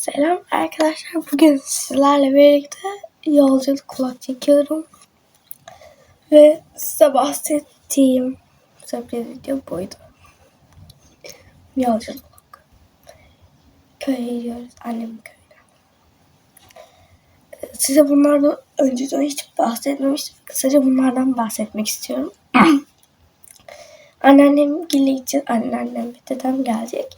Selam arkadaşlar. Bugün sizlerle birlikte yolculuk kulak çekiyorum. Ve size bahsettiğim sürpriz video buydu. Yolculuk kulak. Köye gidiyoruz. Annemin köyüne. Size bunlardan önceden hiç bahsetmemiştim. Kısaca bunlardan bahsetmek istiyorum. Anneannem gideceğiz. Anneannem ve dedem gelecek.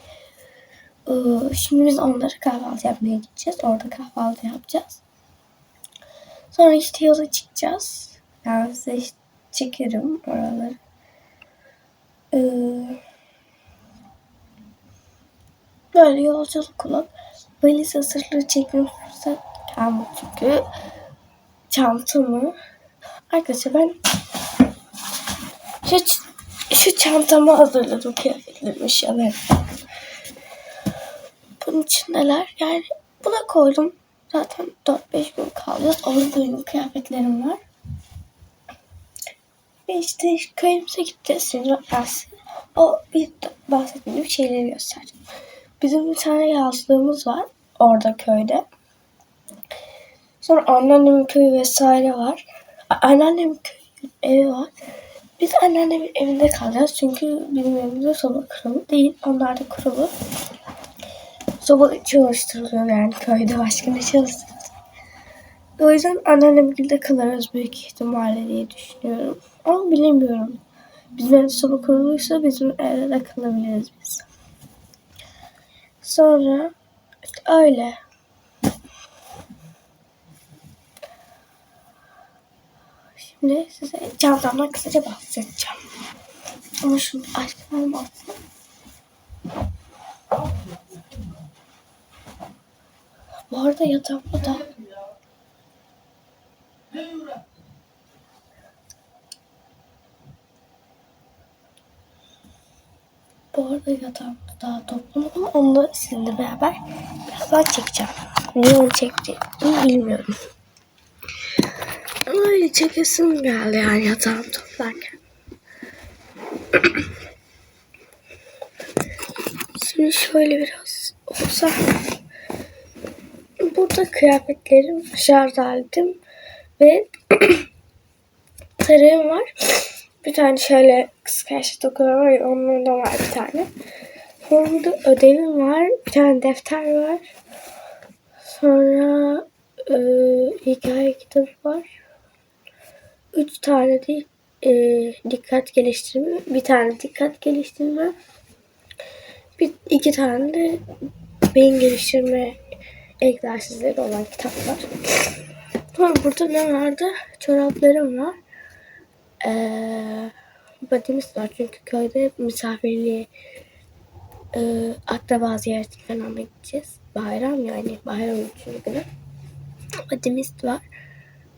Ee, Şimdi biz onlara kahvaltı yapmaya gideceğiz. Orada kahvaltı yapacağız. Sonra işte yola çıkacağız. Yani size işte çekerim oraları. Ee, Böyle yolculuk olup valiz hazırlığı çekme fırsat gelmedi çünkü çantamı arkadaşlar ben şu, şu çantamı hazırladım kıyafetlerimi şöyle. Bunun için neler? Yani buna koydum. Zaten 4-5 gün kalacağız. Benim kıyafetlerim var. Ve işte köyümüze gideceğiz. Şimdi size o bir bahsettiğim şeyleri göstereceğim. Bizim bir tane yazlığımız var. Orada köyde. Sonra anneannemin köyü vesaire var. Anneannemin köyü evi var. Biz anneannemin evinde kalacağız. Çünkü bizim evimizde soba kurulu değil. Onlar da kurulu. Soba çalıştırılıyor yani köyde başka ne çalıştırılıyor. O yüzden anneannemgilde kalırız büyük ihtimalle diye düşünüyorum. Ama bilemiyorum. Bizim evde soba kuruluysa bizim evde de kalabiliriz biz. Sonra işte öyle. Şimdi size çantamdan kısaca bahsedeceğim. Ama şunu aşkım olmasın. Bu arada yatağımda da Bu arada yatağımda daha toplamadım. Onu da sizinle beraber birazdan çekeceğim. Niye onu çekeceğimi bilmiyorum. Ama öyle çekesim geldi yani yatağımı toplarken. Şimdi şöyle biraz olsa burada kıyafetlerim şarj aletim ve tarığım var. Bir tane şöyle kıskaçlı dokular var ya onlardan var bir tane. Burada ödevim var. Bir tane defter var. Sonra e, hikaye kitabı var. Üç tane de e, dikkat geliştirme. Bir tane dikkat geliştirme. Bir, iki tane de beyin geliştirme egzersizleri olan kitaplar. Sonra burada ne vardı? Çoraplarım var. Ee, badimiz var çünkü köyde misafirliğe e, akraba ziyareti falan gideceğiz. Bayram yani bayram üçüncü günü. Badimiz var.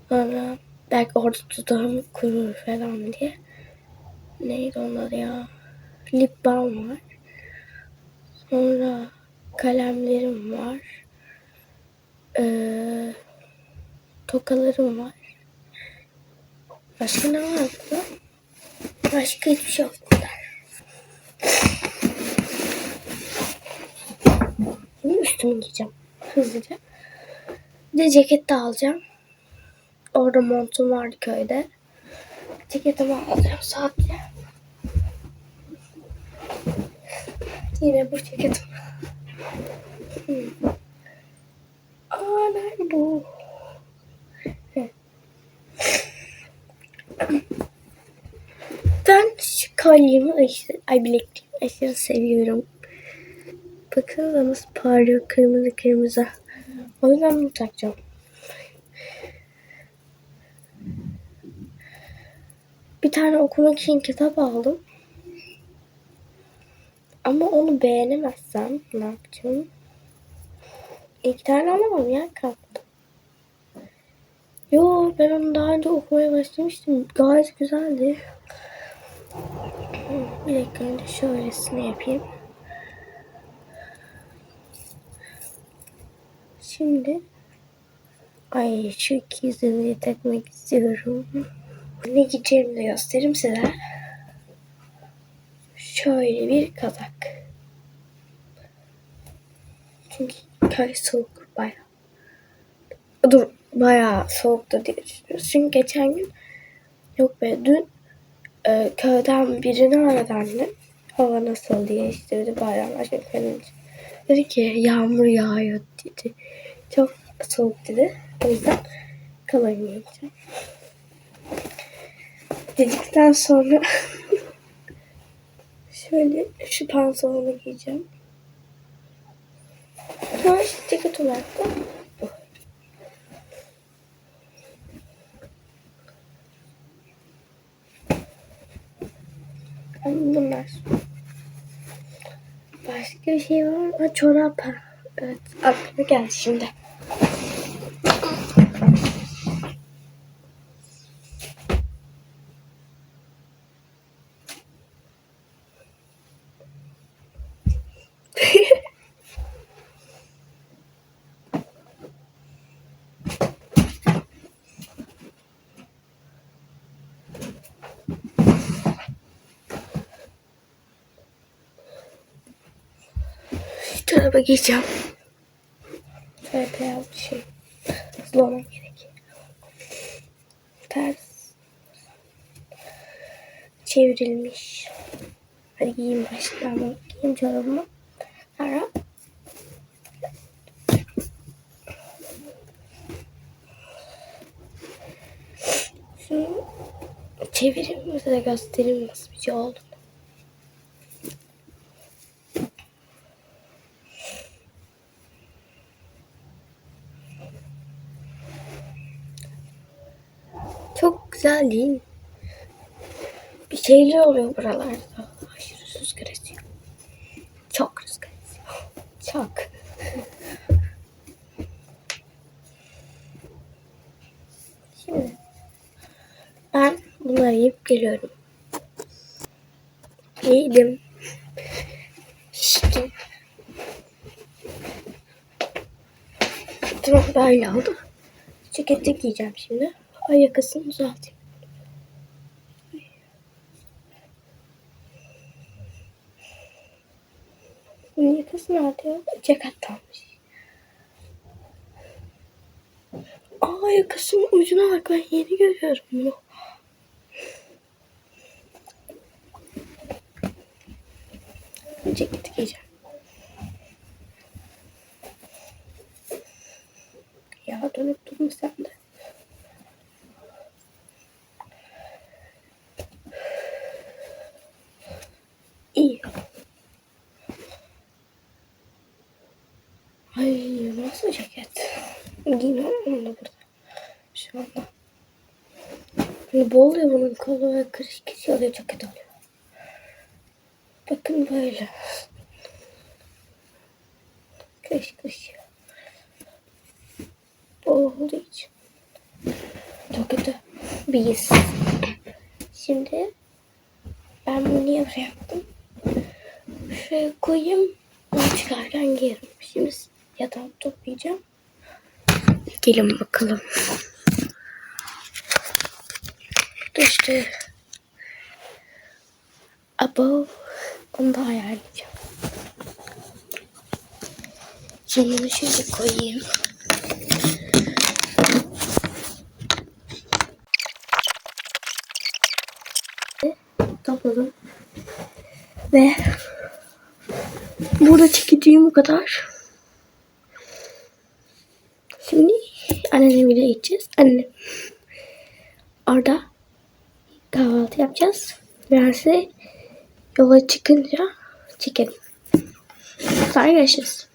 Sonra belki orada dudağım kurur falan diye. Neydi onlar ya? Lip balm var. Sonra kalemlerim var. Ee, tokalarım var. Başka ne var burada? Başka hiçbir şey yok burada. Şimdi üstümü giyeceğim. Hızlıca. Bir de ceket de alacağım. Orada montum vardı köyde. Ceketimi alacağım sadece. Yine bu ceketim. Hmm. Nerede bu? Ben şu kolyemi aşırı, ay bilekliğimi aşırı seviyorum. Bakın nasıl parlıyor kırmızı kırmızı. O yüzden bunu takacağım. Bir tane okumak için kitap aldım. Ama onu beğenemezsem ne yapacağım? İki tane alamam ya kalktı. Yo ben onu daha önce okumaya başlamıştım. Gayet güzeldi. Bir dakika önce şöylesini yapayım. Şimdi ay şu yüzümü takmak istiyorum. Ne giyeceğimi de göstereyim size. Şöyle bir kazak. Çünkü köy soğuk bayağı. Dur bayağı soğuktu diye düşünüyoruz. Çünkü geçen gün yok be dün e, köyden birini aradı annem. Hava nasıl diye işte dedi bayramlaşmak falan için. Dedi ki yağmur yağıyor dedi. Çok soğuk dedi. O yüzden kalamayacağım. Dedikten sonra şöyle şu pantolonu giyeceğim. Sonra ceket olarak da. Yani bunlar. Başka bir şey var mı? Çorap. Evet aklıma geldi şimdi. Çoraba giyeceğim. Şöyle beyaz bir şey. Hızlı olmam gerek. Ters. Çevrilmiş. Hadi giyeyim baştan. Giyeyim çorabımı. Sonra şunu çevireyim size göstereyim nasıl bir şey oldu. Çok güzel değil mi? Bir şeyler oluyor buralarda. Aşırı rüzgar esiyor. Çok rüzgar esiyor. Çok. Şimdi ben bunları yiyip geliyorum. Yedim. İşte. Tamam böyle oldu. Ceketi giyeceğim şimdi. Ay yakasını düzelteyim. Bunun yakası nerede ya? Cekettenmiş. Aa yakasının ucuna bak ben yeni görüyorum bunu. Ceketi giyeceğim. Ya dönüp durma sen de. İyi. Ay nasıl ceket? Giymem onu da burada. Şu anda. Hani bol ya bunun kolu ve kırış kesiyor oluyor ceket oluyor. Bakın böyle. Kırış kırış. Bol olduğu için. Kötü. Biz. Şimdi ben bunu niye buraya yaptım? Şuraya koyayım. Onu çıkarken giyerim. Şimdi yatağı toplayacağım. Gelin bakalım. İşte. Abo. Onu da ayarlayacağım. Şimdi bunu şöyle koyayım. Topladım. Ve burada çekeceğim bu kadar. Şimdi annemle gideceğiz. Annem. Orada kahvaltı yapacağız. Biraz yola çıkınca çekelim. Sonra görüşürüz.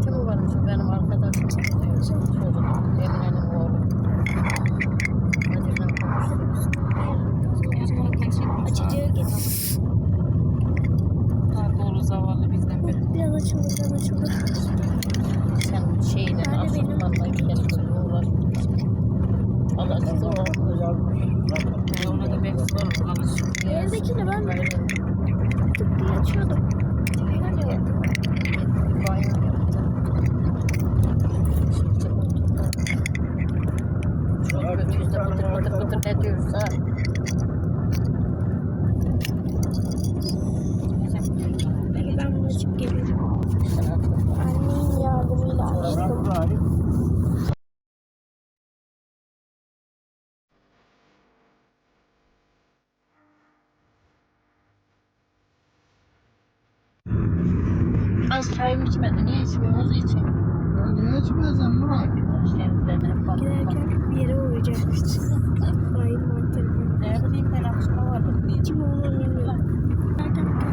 Fatih mi varmış benim arkadaşım diyor. Çocuk bıtır bıtır ne diyorsa. Ben bunu açıp artık Annemin yardımıyla açtım. Az çayım içmedi. Niye içmiyorsunuz için? Niye içmezsen Kim olduğunu bilmiyorum. Zaten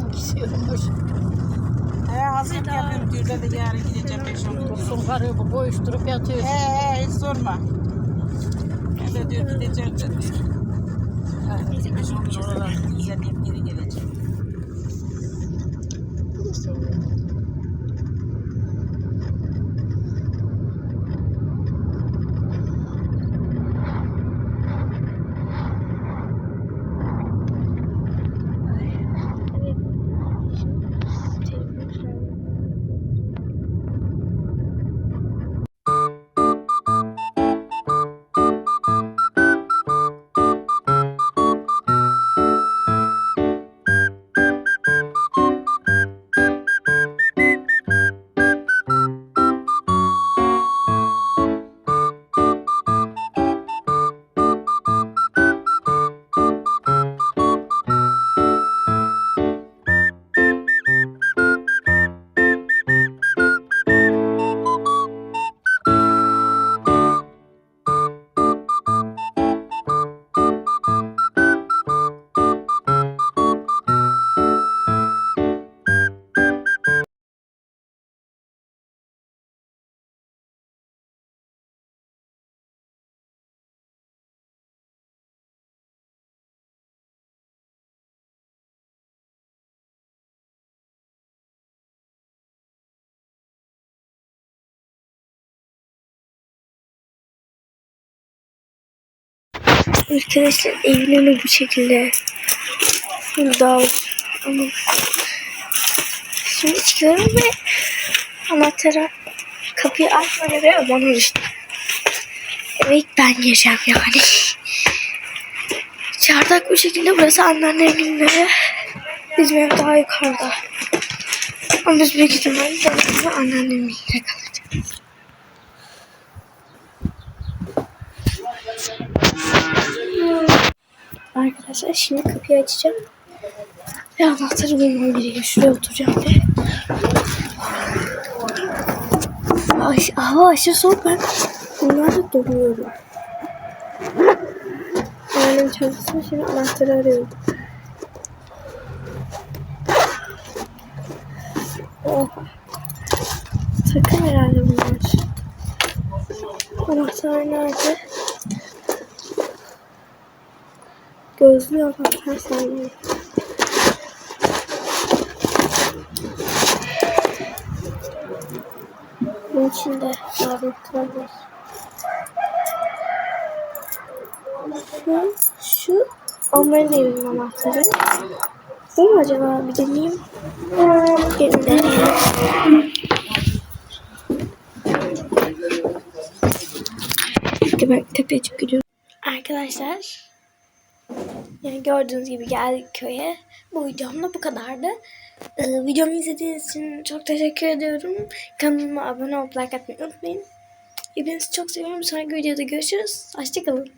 Mı kişiyormuş? He hazırlık yapıyorum diyor. Dedi yarın gideceğim. Gün. Kursun karıyor bu boğuşturup yatıyor. He he hiç sorma. Ben de diyor gideceğim de diyor. Gün oralar düzenleyip geri geleceğim. Arkadaşlar önü bu şekilde. Dağ. Ama şimdi çıkıyorum ve anahtara kapıyı açmadan ve bana düştü. Eve ilk ben gireceğim yani. Çardak bu şekilde burası anneannemin evi. Bizim ev daha yukarıda. Ama biz büyük ihtimalle yine kalacağız. Arkadaşlar şimdi kapıyı açacağım. Ve anahtarı bulmam gerekiyor. Şuraya oturacağım ve... Ay, hava aşırı soğuk ben. Bunlarla donuyorum. Annem çantasını şimdi anahtarı arıyorum. Gözlü anahtar sanırım. Bunun içinde var. Şu, şu Ömer'in evinin anahtarı. Bu mu acaba? Bir deneyeyim. Gelin deneyelim. Çünkü ben tepeye çıkıp gidiyorum. Arkadaşlar yani gördüğünüz gibi geldik köye. Bu videom da bu kadardı. Ee, videomu izlediğiniz için çok teşekkür ediyorum. Kanalıma abone olup like atmayı unutmayın. Hepinizi çok seviyorum. Sonraki videoda görüşürüz. Hoşçakalın.